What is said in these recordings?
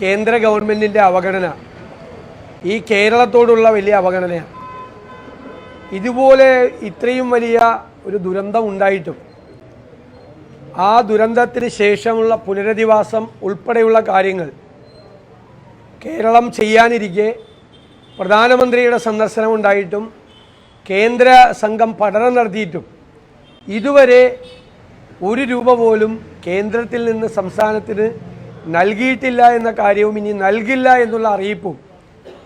കേന്ദ്ര ഗവൺമെന്റിന്റെ അവഗണന. ഈ കേരളത്തോടുള്ള വലിയ അവഗണനയാണ്. ഇതുപോലെ ഇത്രയും വലിയ ഒരു ദുരന്തം ഉണ്ടായിട്ടും ആ ദുരന്തത്തിന് ശേഷമുള്ള പുനരധിവാസം ഉൾപ്പെടെയുള്ള കാര്യങ്ങൾ കേരളം ചെയ്യാനിരിക്കെ പ്രധാനമന്ത്രിയുടെ സന്ദർശനം ഉണ്ടായിട്ടും കേന്ദ്ര സംഘം പഠനം നടത്തിയിട്ടും ഇതുവരെ ഒരു രൂപ പോലും കേന്ദ്രത്തിൽ നിന്ന് സംസ്ഥാനത്തിന് നൽകിയിട്ടില്ല എന്ന കാര്യവും ഇനി നൽകില്ല എന്നുള്ള അറിയിപ്പും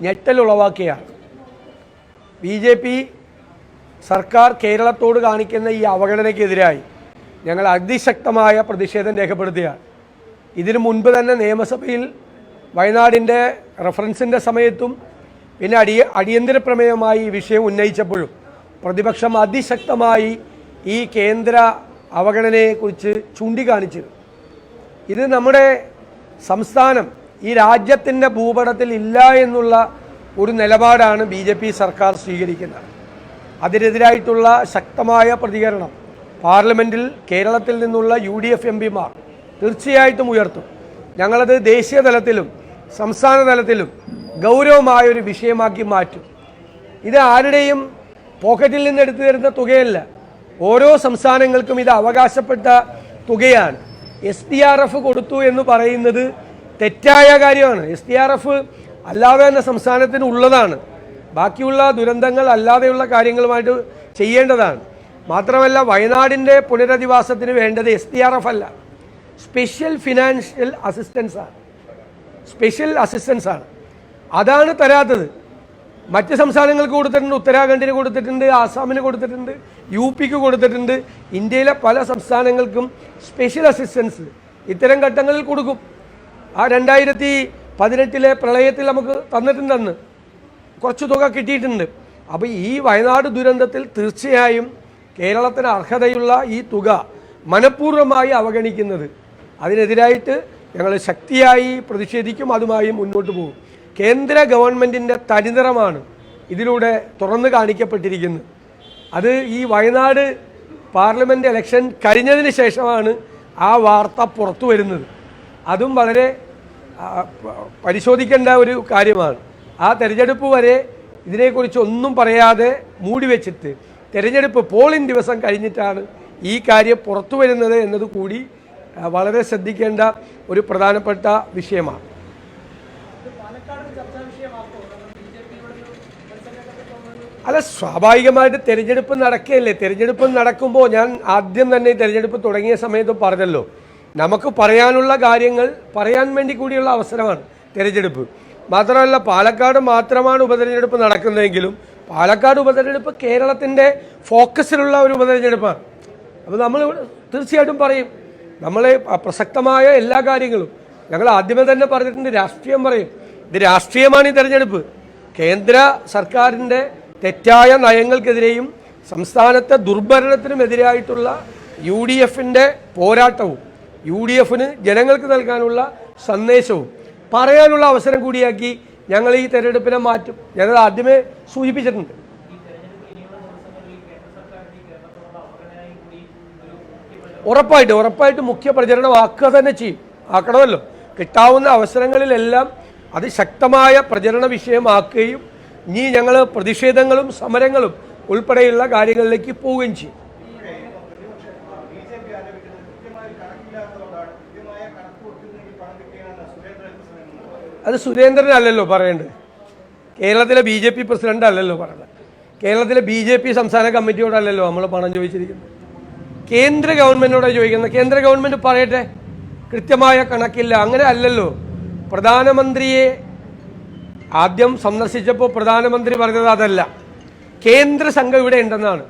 ഞെട്ടലുളവാക്കിയാണ് ബി ജെ പി സർക്കാർ കേരളത്തോട് കാണിക്കുന്ന ഈ അവഗണനയ്ക്കെതിരായി ഞങ്ങൾ അതിശക്തമായ പ്രതിഷേധം രേഖപ്പെടുത്തുകയാണ്. ഇതിനു മുൻപ് തന്നെ നിയമസഭയിൽ വയനാടിന്റെ റഫറൻസിന്റെ സമയത്തും പിന്നെ അടിയ അടിയന്തര പ്രമേയമായി ഈ വിഷയം ഉന്നയിച്ചപ്പോഴും പ്രതിപക്ഷം അതിശക്തമായി ഈ കേന്ദ്ര അവഗണനയെക്കുറിച്ച് ചൂണ്ടിക്കാണിച്ചിരുന്നു. ഇത് നമ്മുടെ സംസ്ഥാനം ഈ രാജ്യത്തിന്റെ ഭൂപടത്തിൽ ഇല്ല എന്നുള്ള ഒരു നിലപാടാണ് ബി ജെ പി സർക്കാർ സ്വീകരിക്കുന്നത്. അതിനെതിരായിട്ടുള്ള ശക്തമായ പ്രതികരണം പാർലമെന്റിൽ കേരളത്തിൽ നിന്നുള്ള യു ഡി എഫ് എം പിമാർ തീർച്ചയായിട്ടും ഉയർത്തും. ഞങ്ങളത് ദേശീയ തലത്തിലും സംസ്ഥാന തലത്തിലും ഗൗരവമായ ഒരു വിഷയമാക്കി മാറ്റും. ഇത് ആരുടെയും പോക്കറ്റിൽ നിന്ന് എടുത്തു തരുന്ന തുകയല്ല. ഓരോ സംസ്ഥാനങ്ങൾക്കും ഇത് അവകാശപ്പെട്ട തുകയാണ്. എസ് ഡി ആർ എഫ് കൊടുത്തു എന്ന് പറയുന്നത് തെറ്റായ കാര്യമാണ്. എസ് ഡി ആർ എഫ് അല്ലാതെ തന്നെ സംസ്ഥാനത്തിന് ഉള്ളതാണ്. ബാക്കിയുള്ള ദുരന്തങ്ങൾ അല്ലാതെയുള്ള കാര്യങ്ങളുമായിട്ട് ചെയ്യേണ്ടതാണ്. മാത്രമല്ല വയനാടിന്റെ പുനരധിവാസത്തിന് വേണ്ടത് എസ് ഡി ആർ എഫ് അല്ല. സ്പെഷ്യൽ ഫിനാൻഷ്യൽ അസിസ്റ്റൻസാണ് സ്പെഷ്യൽ അസിസ്റ്റൻസാണ് അതാണ് തരാത്തത്. മറ്റ് സംസ്ഥാനങ്ങൾക്ക് കൊടുത്തിട്ടുണ്ട് ഉത്തരാഖണ്ഡിന് കൊടുത്തിട്ടുണ്ട് ആസാമിന് കൊടുത്തിട്ടുണ്ട് യു പിക്ക് കൊടുത്തിട്ടുണ്ട്. ഇന്ത്യയിലെ പല സംസ്ഥാനങ്ങൾക്കും സ്പെഷ്യൽ അസിസ്റ്റൻസ് ഇത്തരം ഘട്ടങ്ങളിൽ കൊടുക്കും. ആ രണ്ടായിരത്തി പതിനെട്ടിലെ പ്രളയത്തിൽ നമുക്ക് തന്നിട്ടുണ്ടെന്ന് കുറച്ച് തുക കിട്ടിയിട്ടുണ്ട്. അപ്പോൾ ഈ വയനാട് ദുരന്തത്തിൽ തീർച്ചയായും കേരളത്തിന് അർഹതയുള്ള ഈ തുക മനഃപൂർവമായി അവഗണിക്കുന്നത്. അതിനെതിരായിട്ട് ഞങ്ങൾ ശക്തിയായി പ്രതിഷേധിക്കും അതുമായി മുന്നോട്ട് പോകും. കേന്ദ്ര ഗവൺമെന്റിന്റെ തനിനിറമാണ് ഇതിലൂടെ തുറന്നു കാണിക്കപ്പെട്ടിരിക്കുന്നത്. അത് ഈ വയനാട് പാർലമെന്റ് ഇലക്ഷൻ കഴിഞ്ഞതിന് ശേഷമാണ് ആ വാർത്ത പുറത്തു വരുന്നത്. അതും വളരെ പരിശോധിക്കേണ്ട ഒരു കാര്യമാണ്. ആ തെരഞ്ഞെടുപ്പ് വരെ ഇതിനെക്കുറിച്ച് ഒന്നും പറയാതെ മൂടി വെച്ചിട്ട് തെരഞ്ഞെടുപ്പ് പോളിംഗ് ദിവസം കഴിഞ്ഞിട്ടാണ് ഈ കാര്യം പുറത്തു വരുന്നത് എന്നതുകൂടി വളരെ ശ്രദ്ധിക്കേണ്ട ഒരു പ്രധാനപ്പെട്ട വിഷയമാണ്. അല്ല സ്വാഭാവികമായിട്ട് തിരഞ്ഞെടുപ്പ് നടക്കുകയല്ലേ? തിരഞ്ഞെടുപ്പ് നടക്കുമ്പോൾ ഞാൻ ആദ്യം തന്നെ തിരഞ്ഞെടുപ്പ് തുടങ്ങിയ സമയത്ത് പറഞ്ഞല്ലോ. നമുക്ക് പറയാനുള്ള കാര്യങ്ങൾ പറയാൻ വേണ്ടി കൂടിയുള്ള അവസരമാണ് തിരഞ്ഞെടുപ്പ്. മാത്രമല്ല പാലക്കാട് മാത്രമാണ് ഉപതെരഞ്ഞെടുപ്പ് നടക്കുന്നതെങ്കിലും പാലക്കാട് ഉപതെരഞ്ഞെടുപ്പ് കേരളത്തിന്റെ ഫോക്കസിലുള്ള ഒരു ഉപതെരഞ്ഞെടുപ്പാണ്. അപ്പോൾ നമ്മൾ തീർച്ചയായിട്ടും പറയും നമ്മളെ പ്രസക്തമായ എല്ലാ കാര്യങ്ങളും. ഞങ്ങൾ ആദ്യമേ തന്നെ പറഞ്ഞിട്ടുണ്ട് രാഷ്ട്രീയം പറയും. ഇത് രാഷ്ട്രീയമാണ് ഈ തെരഞ്ഞെടുപ്പ്. കേന്ദ്ര സർക്കാരിന്റെ തെറ്റായ നയങ്ങൾക്കെതിരെയും സംസ്ഥാനത്തെ ദുർഭരണത്തിനുമെതിരായിട്ടുള്ള യു ഡി എഫിന്റെ പോരാട്ടവും യു ഡി എഫിന് ജനങ്ങൾക്ക് നൽകാനുള്ള സന്ദേശവും പറയാനുള്ള അവസരം കൂടിയാക്കി ഞങ്ങൾ ഈ തെരഞ്ഞെടുപ്പിനെ മാറ്റും. ഞങ്ങൾ ആദ്യമേ സൂചിപ്പിച്ചിട്ടുണ്ട്. ഉറപ്പായിട്ട് ഉറപ്പായിട്ട് മുഖ്യ പ്രചരണം ആക്കുക തന്നെ ചെയ്യും. ആക്കണമല്ലോ. കിട്ടാവുന്ന അവസരങ്ങളിലെല്ലാം അത് ശക്തമായ പ്രചരണ വിഷയമാക്കുകയും ഇനി ഞങ്ങൾ പ്രതിഷേധങ്ങളും സമരങ്ങളും ഉൾപ്പെടെയുള്ള കാര്യങ്ങളിലേക്ക് പോവുകയും ചെയ്യും. അത് സുരേന്ദ്രൻ അല്ലല്ലോ പറയേണ്ടത്. കേരളത്തിലെ ബി ജെ പി പ്രസിഡന്റ് അല്ലല്ലോ പറയുന്നത് കേരളത്തിലെ ബി ജെ പി സംസ്ഥാന കമ്മിറ്റിയോടല്ലല്ലോ നമ്മൾ പണം ചോദിച്ചിരിക്കുന്നത്. കേന്ദ്ര ഗവൺമെന്റിനോട് ചോദിക്കുന്നത്. കേന്ദ്ര ഗവൺമെന്റ് പറയട്ടെ കൃത്യമായ കണക്കില്ല. അങ്ങനെ അല്ലല്ലോ. പ്രധാനമന്ത്രിയെ ആദ്യം സന്ദർശിച്ചപ്പോൾ പ്രധാനമന്ത്രി പറഞ്ഞത് അതല്ല. കേന്ദ്ര സംഘം ഇവിടെ ഉണ്ടെന്നാണ്.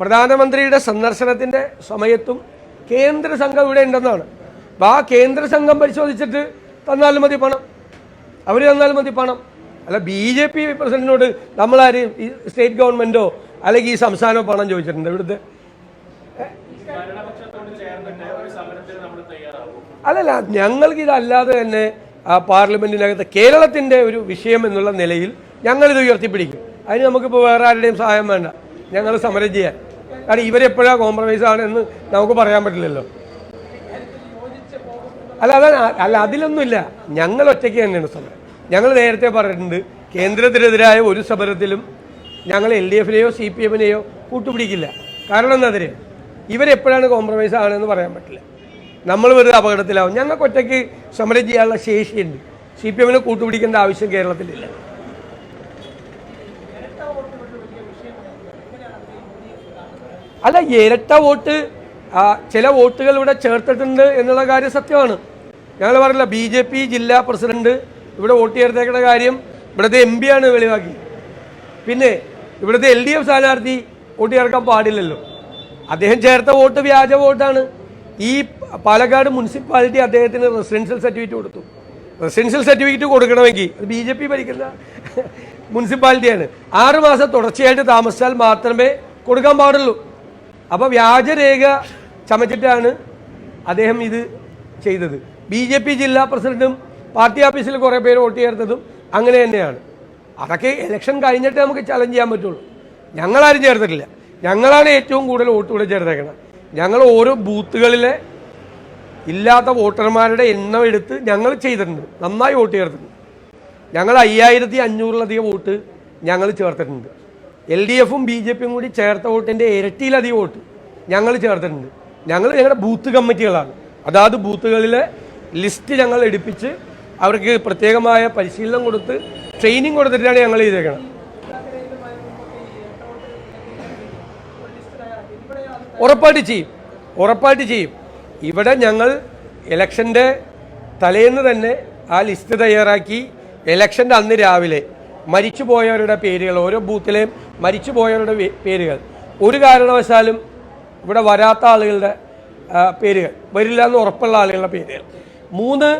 പ്രധാനമന്ത്രിയുടെ സന്ദർശനത്തിന്റെ സമയത്തും കേന്ദ്ര സംഘം ഇവിടെ ഉണ്ടെന്നാണ്. അപ്പോൾ ആ കേന്ദ്ര സംഘം പരിശോധിച്ചിട്ട് തന്നാലും മതി പണം. അവർ തന്നാലും മതി പണം. അല്ല ബി ജെ പി പ്രസിഡന്റിനോട് നമ്മളാര് ഈ സ്റ്റേറ്റ് ഗവൺമെന്റോ അല്ലെങ്കിൽ ഈ സംസ്ഥാനമോ പണം ചോദിച്ചിട്ടുണ്ട് ഇവിടുത്തെ? അല്ലല്ല ഞങ്ങൾക്ക് ഇതല്ലാതെ തന്നെ ആ പാർലമെന്റിനകത്ത് കേരളത്തിന്റെ ഒരു വിഷയം എന്നുള്ള നിലയിൽ ഞങ്ങളിത് ഉയർത്തിപ്പിടിക്കും. അതിന് നമുക്കിപ്പോൾ വേറെ ആരുടെയും സഹായം വേണ്ട. ഞങ്ങൾ സമരം ചെയ്യാൻ. കാരണം ഇവരെപ്പോഴാണ് കോംപ്രമൈസ് ആണെന്ന് നമുക്ക് പറയാൻ പറ്റില്ലല്ലോ. അല്ല അതാണ് അല്ല അതിലൊന്നുമില്ല. ഞങ്ങൾ ഒറ്റയ്ക്ക് തന്നെയാണ് സമരം. ഞങ്ങൾ നേരത്തെ പറഞ്ഞിട്ടുണ്ട് കേന്ദ്രത്തിനെതിരായ ഒരു സമരത്തിലും ഞങ്ങൾ എൽ ഡി എഫിനെയോ സി പി എമ്മിനെയോ കൂട്ടുപിടിക്കില്ല. കാരണം എന്താ ഇവരെപ്പോഴാണ് കോംപ്രമൈസ് ആണെന്ന് പറയാൻ പറ്റില്ല. നമ്മൾ വെറുതെ അപകടത്തിലാവും. ഞങ്ങൾക്ക് ഒറ്റയ്ക്ക് സമരം ചെയ്യാനുള്ള ശേഷിയുണ്ട്. സി പി എമ്മിനെ കൂട്ടുപിടിക്കേണ്ട ആവശ്യം കേരളത്തിലില്ല അല്ല. ഇരട്ട വോട്ട് ചില വോട്ടുകൾ ഇവിടെ ചേർത്തിട്ടുണ്ട് എന്നുള്ള കാര്യം സത്യമാണ്. ഞങ്ങൾ പറഞ്ഞില്ല ബി ജെ പി ജില്ലാ പ്രസിഡന്റ് ഇവിടെ വോട്ട് ചേർത്തേക്കുന്ന കാര്യം ഇവിടുത്തെ എം ആണ് വെളിവാക്കി. പിന്നെ ഇവിടുത്തെ എൽ ഡി എഫ് സ്ഥാനാർത്ഥി വോട്ട് ചേർക്കാൻ പാടില്ലല്ലോ. അദ്ദേഹം ചേർത്ത വോട്ട് വ്യാജ വോട്ടാണ്. ഈ പാലക്കാട് മുനിസിപ്പാലിറ്റി അദ്ദേഹത്തിന് റെസിഡൻഷ്യൽ സർട്ടിഫിക്കറ്റ് കൊടുത്തു. റെസിഡൻഷ്യൽ സർട്ടിഫിക്കറ്റ് കൊടുക്കണമെങ്കിൽ അത് ബി ജെ പി ഭരിക്കുന്ന മുനിസിപ്പാലിറ്റിയാണ്. ആറ് മാസം തുടർച്ചയായിട്ട് താമസിച്ചാൽ മാത്രമേ കൊടുക്കാൻ പാടുള്ളൂ. അപ്പോൾ വ്യാജരേഖ ചമച്ചിട്ടാണ് അദ്ദേഹം ഇത് ചെയ്തത്. ബി ജെ പി ജില്ലാ പ്രസിഡന്റും പാർട്ടി ഓഫീസിൽ കുറേ പേര് വോട്ട് ചേർത്തതും അങ്ങനെ തന്നെയാണ്. അതൊക്കെ ഇലക്ഷൻ കഴിഞ്ഞിട്ട് നമുക്ക് ചലഞ്ച് ചെയ്യാൻ പറ്റുള്ളൂ. ഞങ്ങളാരും ചേർത്തിട്ടില്ല. ഞങ്ങളാണ് ഏറ്റവും കൂടുതൽ വോട്ട് ഇവിടെ ചേർത്തേക്കുന്നത് ഞങ്ങൾ ഓരോ ബൂത്തുകളിലെ ഇല്ലാത്ത വോട്ടർമാരുടെ എണ്ണം എടുത്ത് ഞങ്ങൾ ചെയ്തിട്ടുണ്ട്. നന്നായി വോട്ട് ചേർത്തിട്ടുണ്ട്. ഞങ്ങൾ അയ്യായിരത്തി അഞ്ഞൂറിലധികം വോട്ട് ഞങ്ങൾ ചേർത്തിട്ടുണ്ട്. എൽ ഡി എഫും ബി ജെ പിയും കൂടി ചേർത്ത വോട്ടിന്റെ ഇരട്ടിയിലധികം വോട്ട് ഞങ്ങൾ ചേർത്തിട്ടുണ്ട്. ഞങ്ങൾ ഞങ്ങളുടെ ബൂത്ത് കമ്മിറ്റികളാണ്. അതാത് ബൂത്തുകളിലെ ലിസ്റ്റ് ഞങ്ങൾ എടുപ്പിച്ച് അവർക്ക് പ്രത്യേകമായ പരിശീലനം കൊടുത്ത് ട്രെയിനിങ് കൊടുത്തിട്ടാണ് ഞങ്ങൾ ചെയ്തേക്കുന്നത് ഉറപ്പായിട്ട് ചെയ്യും. ഉറപ്പായിട്ട് ചെയ്യും. ഇവിടെ ഞങ്ങൾ ഇലക്ഷന്റെ തലേന്ന് തന്നെ ആ ലിസ്റ്റ് തയ്യാറാക്കി. ഇലക്ഷന്റെ അന്ന് രാവിലെ മരിച്ചുപോയവരുടെ പേരുകൾ ഓരോ ബൂത്തിലെയും മരിച്ചുപോയവരുടെ പേരുകൾ. ഒരു കാരണവശാലും ഇവിടെ വരാത്ത ആളുകളുടെ പേരുകൾ. വരില്ല എന്ന് ഉറപ്പുള്ള ആളുകളുടെ പേരുകൾ. മൂന്ന്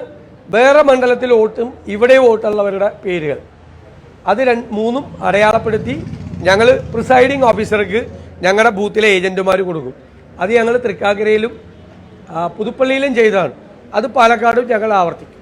വേറെ മണ്ഡലത്തിൽ വോട്ടും ഇവിടെ വോട്ടുള്ളവരുടെ പേരുകൾ. അത് രണ്ട് മൂന്നും അടയാളപ്പെടുത്തി ഞങ്ങൾ പ്രിസൈഡിംഗ് ഓഫീസർക്ക് ഞങ്ങളുടെ ബൂത്തിലെ ഏജന്റുമാർ കൊടുക്കും. അത് ഞങ്ങൾ തൃക്കാക്കരയിലും പുതുപ്പള്ളിയിലും ചെയ്തതാണ്. അത് പാലക്കാടും ഞങ്ങൾ ആവർത്തിക്കും.